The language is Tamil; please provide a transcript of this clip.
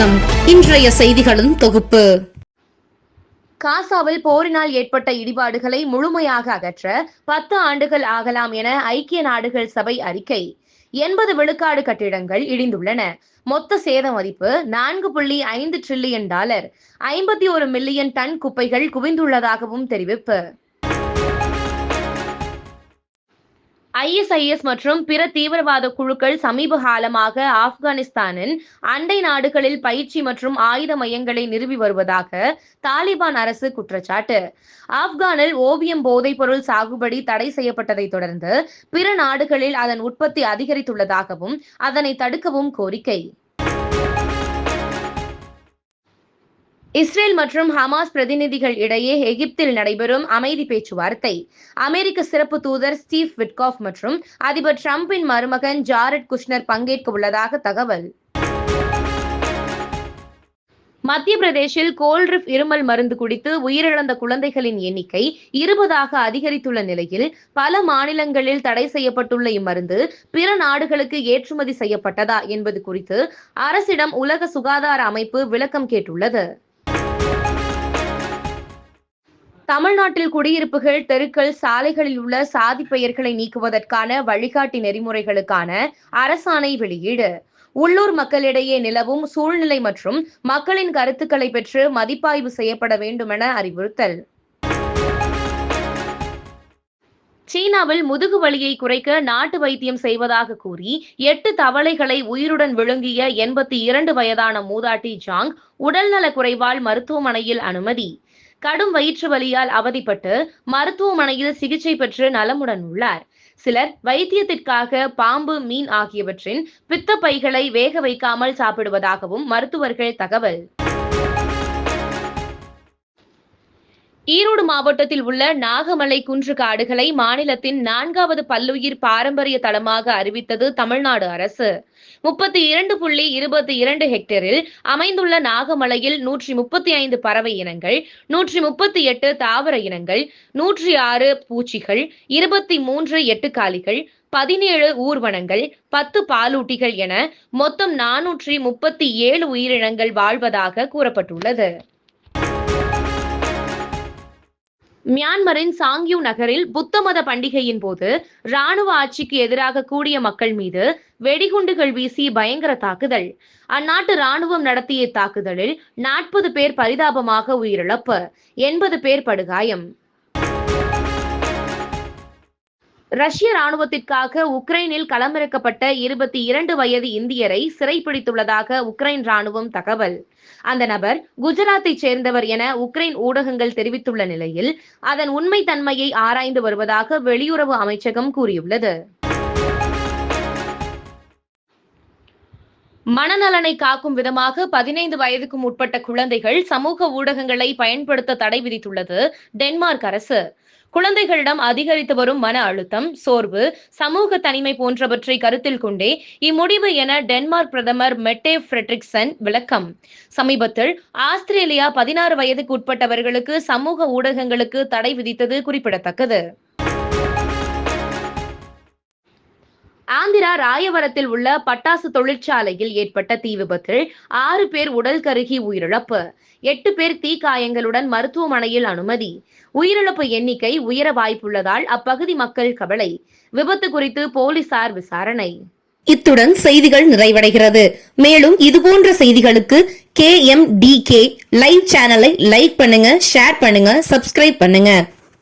வணக்கம். இன்றைய செய்திகளின் தொகுப்பு. காசாவில் போரினால் ஏற்பட்ட இடிபாடுகளை முழுமையாக அகற்ற பத்து ஆண்டுகள் ஆகலாம் என ஐக்கிய நாடுகள் சபை அறிக்கை. எண்பது விழுக்காடு கட்டிடங்கள் இடிந்துள்ளன. மொத்த சேத மதிப்பு நான்கு புள்ளி ஐந்து டிரில்லியன் டாலர். ஐம்பத்தி ஒரு மில்லியன் டன் குப்பைகள் குவிந்துள்ளதாகவும் தெரிவிப்பு. ஐஎஸ்ஐஎஸ் மற்றும் பிற தீவிரவாத குழுக்கள் சமீப காலமாக ஆப்கானிஸ்தானின் அண்டை நாடுகளில் பயிற்சி மற்றும் ஆயுத மையங்களை நிறுவி வருவதாக தாலிபான் அரசு குற்றச்சாட்டு. ஆப்கானில் ஓவியம் போதைப்பொருள் சாகுபடி தடை செய்யப்பட்டதை தொடர்ந்து பிற நாடுகளில் அதன் உற்பத்தி அதிகரித்துள்ளதாகவும் அதனை தடுக்கவும் கோரிக்கை. இஸ்ரேல் மற்றும் ஹமாஸ் பிரதிநிதிகள் இடையே எகிப்தில் நடைபெறும் அமைதி பேச்சுவார்த்தை. அமெரிக்க சிறப்பு தூதர் ஸ்டீவ் விட்காஃப் மற்றும் அதிபர் டிரம்பின் மருமகன் ஜாரட் குஷ்னர் பங்கேற்க உள்ளதாக தகவல். மத்திய பிரதேசில் கோல்ரிப் இருமல் மருந்து குடித்து உயிரிழந்த குழந்தைகளின் எண்ணிக்கை இருபதாக அதிகரித்துள்ள நிலையில் பல மாநிலங்களில் தடை செய்யப்பட்டுள்ள இம்மருந்து பிற நாடுகளுக்கு ஏற்றுமதி செய்யப்பட்டதா என்பது குறித்து அரசிடம் உலக சுகாதார அமைப்பு விளக்கம் கேட்டுள்ளது. தமிழ்நாட்டில் குடியிருப்புகள் தெருக்கள் சாலைகளில் உள்ள சாதி பெயர்களை நீக்குவதற்கான வழிகாட்டி நெறிமுறைகளுக்கான அரசாணை வெளியீடு. உள்ளூர் மக்களிடையே நிலவும் சூழ்நிலை மற்றும் மக்களின் கருத்துக்களை பெற்று மதிப்பாய்வு செய்யப்பட வேண்டுமென அறிவுறுத்தல். சீனாவில் முதுகு வலியை குறைக்க நாட்டு வைத்தியம் செய்வதாக கூறி எட்டு தவளைகளை உயிருடன் விழுங்கிய எண்பத்தி இரண்டு வயதான மூதாட்டி ஜாங் உடல்நல குறைவால் மருத்துவமனையில் அனுமதி. கடும் வயிற்று வலியால் அவதிப்பட்டு மருத்துவமனையில் சிகிச்சை பெற்று நலமுடன் உள்ளார். சிலர் வைத்தியத்திற்காக பாம்பு மீன் ஆகியவற்றின் பித்த பைகளை வேக வைக்காமல் சாப்பிடுவதாகவும் மருத்துவர்கள் தகவல். ஈரோடு மாவட்டத்தில் உள்ள நாகமலை குன்று காடுகளை மாநிலத்தின் நான்காவது பல்லுயிர் பாரம்பரிய தளமாக அறிவித்தது தமிழ்நாடு அரசு. முப்பத்தி இரண்டு புள்ளி இருபத்தி இரண்டு ஹெக்டேரில் அமைந்துள்ள நாகமலையில் நூற்றி முப்பத்தி ஐந்து பறவை இனங்கள் நூற்றி முப்பத்தி எட்டு தாவர இனங்கள் நூற்றி ஆறு பூச்சிகள் இருபத்தி மூன்று எட்டுக்காலிகள் பதினேழு ஊர்வனங்கள் பத்து பாலூட்டிகள் என மொத்தம் நானூற்றி முப்பத்தி ஏழு உயிரினங்கள் வாழ்வதாக கூறப்பட்டுள்ளது. மியான்மரின் சாங்யூ நகரில் புத்த மத பண்டிகையின் போது ராணுவ ஆட்சிக்கு எதிராக கூடிய மக்கள் மீது வெடிகுண்டுகள் வீசி பயங்கர தாக்குதல். அந்நாட்டு ராணுவம் நடத்திய தாக்குதலில் நாற்பது பேர் பரிதாபமாக உயிரிழப்பு எண்பது பேர் படுகாயம். ரஷ்ய ராணுவத்திற்காக உக்ரைனில் களமிறக்கப்பட்ட இருபத்தி இரண்டு வயது இந்தியரை சிறைப்பிடித்துள்ளதாக உக்ரைன் ராணுவம் தகவல். அந்த நபர் குஜராத்தைச் சேர்ந்தவர் என உக்ரைன் ஊடகங்கள் தெரிவித்துள்ள நிலையில் அதன் உண்மை தன்மையை ஆராய்ந்து வருவதாக வெளியுறவு அமைச்சகம் கூறியுள்ளது. மனநலனை காக்கும் விதமாக பதினைந்து வயதுக்கும் உட்பட்ட குழந்தைகள் சமூக ஊடகங்களை பயன்படுத்த தடை விதித்துள்ளது டென்மார்க் அரசு. குழந்தைகளிடம் அதிகரித்து வரும் மன அழுத்தம் சோர்வு சமூக தனிமை போன்றவற்றை கருத்தில் கொண்டே இம்முடிவு என டென்மார்க் பிரதமர் மெட்டே ஃப்ரெட்ரிக்சன் விளக்கம். சமீபத்தில் ஆஸ்திரேலியா பதினாறு வயதுக்கு உட்பட்டவர்களுக்கு சமூக ஊடகங்களுக்கு தடை விதித்தது குறிப்பிடத்தக்கது. ஆந்திரா ராயவரத்தில் உள்ள பட்டாசு தொழிற்சாலையில் ஏற்பட்ட தீ விபத்தில் ஆறு பேர் உடல் கருகி உயிரிழப்பு. எட்டு பேர் தீக்காயங்களுடன் மருத்துவமனையில் அனுமதி. உயிரிழப்பு எண்ணிக்கை உயர வாய்ப்புள்ளதால் அப்பகுதி மக்கள் கவலை. விபத்து குறித்து போலீசார் விசாரணை. இத்துடன் செய்திகள் நிறைவடைகிறது. மேலும் இதுபோன்ற செய்திகளுக்கு K M T K live சேனலை லைக் பண்ணுங்க ஷேர் பண்ணுங்க சப்ஸ்கிரைப் பண்ணுங்க.